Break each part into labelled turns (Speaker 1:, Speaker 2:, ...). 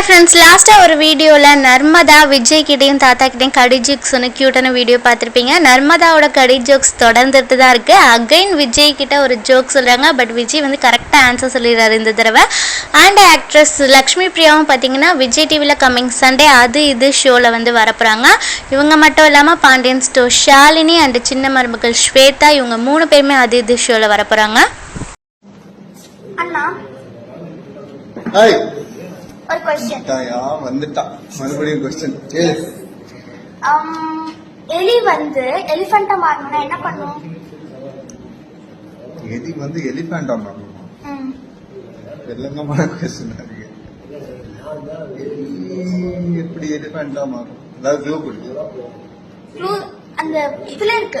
Speaker 1: Hi friends லாஸ்ட்டாக ஒரு வீடியோவில் நர்மதா விஜய் கிட்டேயும் தாத்தா கிட்டேயும் கடி ஜோக்ஸ் ஒன்று க்யூட்டான வீடியோ பார்த்துருப்பீங்க. நர்மதாவோட கடி ஜோக்ஸ் தொடர்ந்துட்டு தான் இருக்குது அகைன் விஜய் கிட்ட ஒரு ஜோக் சொல்கிறாங்க பட் விஜய் வந்து கரெக்டாக ஆன்சர் சொல்லிடுறாரு இந்த தடவை. அண்ட் ஆக்ட்ரஸ் லக்ஷ்மி பிரியாவும் பார்த்தீங்கன்னா விஜய் டிவியில் கம்மிங் சண்டே அது இது ஷோவில் வந்து வரப்போகிறாங்க இவங்க மட்டும் இல்லாமல் பாண்டியன் ஸ்டோர் ஷாலினி அண்ட் சின்ன மருமகள் ஸ்வேதா இவங்க மூணு பேருமே அது இது ஷோவில் வரப்போகிறாங்க
Speaker 2: அண்ணா.
Speaker 3: ஹாய்
Speaker 2: ஒரு கொஸ்டின்
Speaker 3: தாயா வந்துட்டா. மறுபடியும் கொஸ்டின் கேளு.
Speaker 2: எலி வந்து எலிஃபண்டா மாறணும்னா என்ன பண்ணும்?
Speaker 3: எதி வந்து எலிஃபேண்ட் ஆகணும்
Speaker 2: ம்.
Speaker 3: வெள்ளங்கமான கொஸ்டின் இருக்கு. எலி எப்படி எலிஃபேண்டா மாறும்? அதாவது க்ளூ
Speaker 2: Clue அந்த இதுல இருக்கு.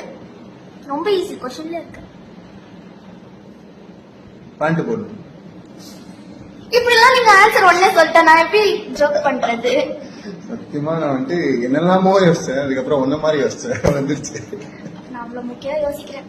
Speaker 2: ரொம்ப ஈஸி கொஸ்டின்ல இருக்கு.
Speaker 3: பேண்ட் போடணும்.
Speaker 2: இப்படிலாம் நீங்க ஆன்சர் உடனே சொல்லிட்டேன். நான் எப்படி ஜோக் பண்றது?
Speaker 3: சத்தியமா நான் வந்துட்டு என்னெல்லாமோ யோசிச்சேன். அதுக்கப்புறம் ஒன்ன மாதிரி யோசிச்சேன். வந்துருச்சு.
Speaker 2: நான் அவ்வளவு முக்கியம் யோசிக்கிறேன்